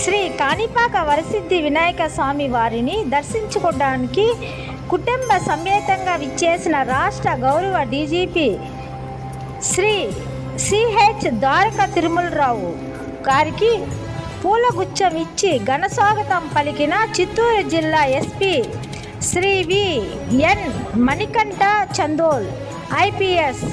శ్రీ కాణిపాక వరసిద్ధి వినాయక స్వామి వారిని దర్శించుకోవడానికి కుటుంబ సమేతంగా విచ్చేసిన రాష్ట్ర గౌరవ డీజీపీ శ్రీ సిహెచ్ ద్వారక తిరుమలరావు గారికి పూలగుచ్చం ఇచ్చి ఘనస్వాగతం పలికిన చిత్తూరు జిల్లా SP Shri V N Manikanta Chandol IPS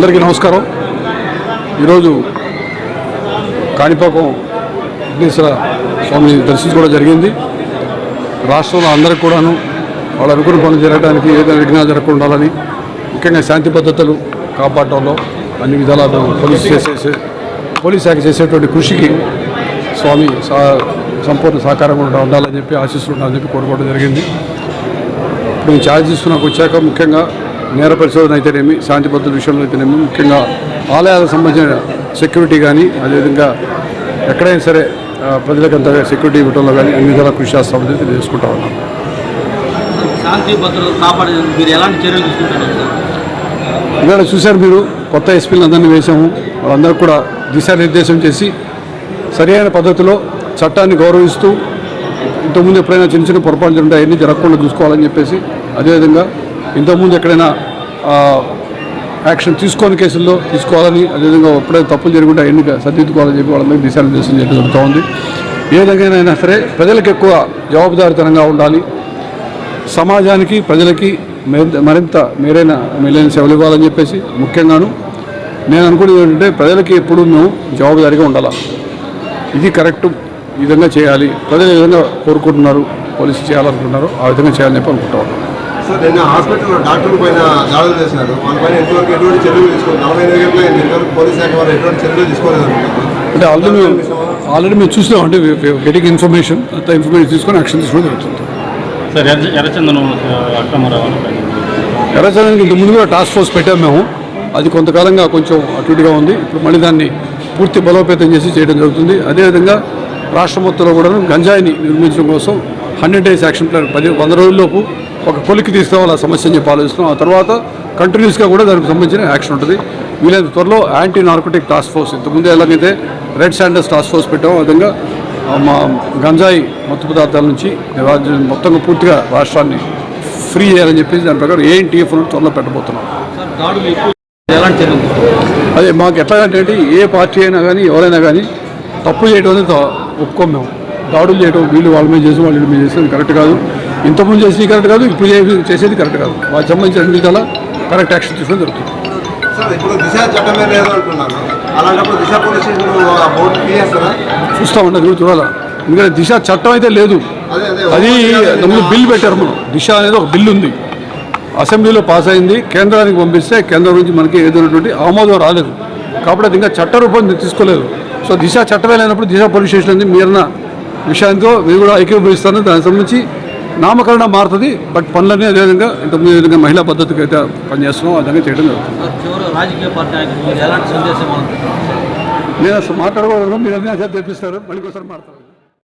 అందరికీ నమస్కారం. ఈరోజు కాణిపాకం విఘ్నేశ్వర స్వామిని దర్శించుకోవడం జరిగింది. రాష్ట్రంలో అందరికి కూడాను వాళ్ళు అనుకున్న పనులు జరగడానికి ఏదైనా విఘ్నాలు జరగకుండా ఉండాలని ముఖ్యంగా శాంతి పద్ధతులు కాపాడటంలో అన్ని విధాల పోలీసు చేసే పోలీస్ శాఖ చేసేటువంటి కృషికి స్వామి సా సంపూర్ణ సహకారంగా కూడా ఉండాలని చెప్పి ఆశిస్తుండాలని చెప్పి కోరుకోవడం జరిగింది. ఇప్పుడు ఛార్జ్ తీసుకున్నాక వచ్చాక ముఖ్యంగా నేర పరిశోధన అయితేనేమి శాంతి భద్రత విషయంలో అయితేనేమి ముఖ్యంగా ఆలయాలకు సంబంధించిన సెక్యూరిటీ కానీ అదేవిధంగా ఎక్కడైనా సరే ప్రజలకు అంత సెక్యూరిటీ ఇవ్వడంలో కానీ అన్ని విధాలా కృషి చేస్తామని తెలియజేసుకుంటా ఉన్నాం. శాంతి భద్రతలు కాపాడేందుకు మీరు ఎలాంటి చర్యలు తీసుకుంటున్నారు సార్ ఇవాళ చూశారు మీరు కొత్త ఎస్పీలను అందరినీ వేసాము వాళ్ళందరూ కూడా దిశానిర్దేశం చేసి సరైన పద్ధతిలో చట్టాన్ని గౌరవిస్తూ ఇంతకుముందు ఎప్పుడైనా చిన్న చిన్న పొరపాట్లు జరుగుంటే అవన్నీ జరగకుండా చూసుకోవాలని చెప్పేసి అదేవిధంగా ఇంతకుముందు ఎక్కడైనా యాక్షన్ తీసుకోని కేసుల్లో తీసుకోవాలని అదేవిధంగా ఎప్పుడైనా తప్పులు జరుగుంటే అవన్నీ సర్దిద్దుకోవాలని చెప్పి వాళ్ళందరికీ దిశానిర్దేశం చేయడం జరుగుతూ ఉంది. ఏ విధంగానైనా సరే ప్రజలకు ఎక్కువ జవాబుదారితనంగా ఉండాలి. సమాజానికి ప్రజలకి మరింత- మేరైన మేలైన సేవలు ఇవ్వాలని చెప్పేసి ముఖ్యంగాను నేను అనుకునేది ఏంటంటే ప్రజలకి ఎప్పుడు మేము జవాబుదారీగా ఉండాలా. ఇది కరెక్ట్ ఈ విధంగా చేయాలి. ప్రజలు ఏ విధంగా కోరుకుంటున్నారు పోలీసు చేయాలనుకుంటున్నారు ఆ విధంగా చేయాలని చెప్పి అనుకుంటా సార్ నిన్న హాస్పిటల్లో డాక్టర్ల పైన దాడులు చేసినారు. వాళ్ళపైన ఎంతవరకు ఎటువంటి చర్యలు తీసుకోవాలి నలభై ఐదు గంటల ఇంతవరకు పోలీస్ శాఖ వారు ఎటువంటి చర్యలు తీసుకోలేదు అంటే ఆల్రెడీ మేము ఆల్రెడీ మేము చూసినాం. అంటే గెటింగ్ ఇన్ఫర్మేషన్ అంత ఇన్ఫర్మేషన్ తీసుకొని యాక్షన్ తీసుకోవడం జరుగుతుంది. సార్ ఎర్ర ఎర్రచందనం అక్రమ రవాణా పైన. ఎర్రచందనానికి ఇంత ముందు కూడా టాస్క్ ఫోర్స్ పెట్టాము మేము. అది కొంతకాలంగా కొంచెం అటు ఇటుగా ఉంది. ఇప్పుడు మళ్ళీ దాన్ని పూర్తి బలోపేతం చేసి చేయడం జరుగుతుంది. అదేవిధంగా రాష్ట్ర మొత్తంలో కూడా గంజాయిని నిర్మించడం కోసం హండ్రెడ్ డేస్ యాక్షన్ ప్లాన్. పది వంద రోజుల్లోపు ఒక కొలికి తీసుకురావాలి ఆ సమస్య అని చెప్పి ఆలోచిస్తున్నాం. ఆ తర్వాత కంటిన్యూస్గా కూడా దానికి సంబంధించిన యాక్షన్ ఉంటుంది. వీలైనంత త్వరలో యాంటీ నార్కోటిక్ టాస్క్ ఫోర్స్ ఇంతకుముందు ఎలాగైతే రెడ్ శాండర్స్ టాస్క్ ఫోర్స్ పెట్టామో ఆ విధంగా మా గంజాయి మత్తు పదార్థాల నుంచి రాజ్యం మొత్తంగా పూర్తిగా రాష్ట్రాన్ని ఫ్రీ చేయాలని చెప్పేసి దాని ప్రకారం ఏఎన్టీఎఫ్ త్వరలో పెట్టబోతున్నాం. అదే మాకు ఎట్లా అంటే ఏ పార్టీ అయినా కానీ ఎవరైనా కానీ తప్పు చేయడం అనేది ఒప్పుకోం మేము. దాడులు చేయడం వీళ్ళు వాళ్ళ మీద చేసి వాళ్ళు మీద చేసేది కరెక్ట్ కాదు. ఇంతకుముందు చేసేది కరెక్ట్ కాదు ఇప్పుడు చేసేది కరెక్ట్ కాదు. వాళ్ళకి సంబంధించిన అన్ని విధాలా కరెక్ట్ యాక్షన్ తీసుకోవడం జరుగుతుంది. చూస్తామండి అది చూడాలా? ఎందుకంటే దిశ చట్టం అయితే లేదు. అదే ముందు బిల్ పెట్టారు మనం. దిశ అనేది ఒక బిల్ ఉంది. అసెంబ్లీలో పాస్ అయింది కేంద్రానికి పంపిస్తే కేంద్రం నుంచి మనకి ఏదైనటువంటి ఆమోదం రాలేదు. కాబట్టి అది ఇంకా చట్ట రూపం తీసుకోలేదు. సో దిశ చట్టమే లేనప్పుడు దిశ పోలీస్ స్టేషన్ ఉంది మీరన్న విషయంతో మీరు కూడా ఐక్యభవిస్తాను దానికి సంబంధించి నామకరణం మారుతుంది బట్ పనులన్నీ అదేవిధంగా ఇంతకుముందు విధంగా మహిళా పద్ధతికి అయితే పనిచేస్తున్నాం విధంగా చేయడం జరుగుతుంది. నేను అసలు మాట్లాడకూడదు మీరు అన్నీ తెప్పిస్తారు మళ్ళీ ఒకసారి మాట్లాడతారు.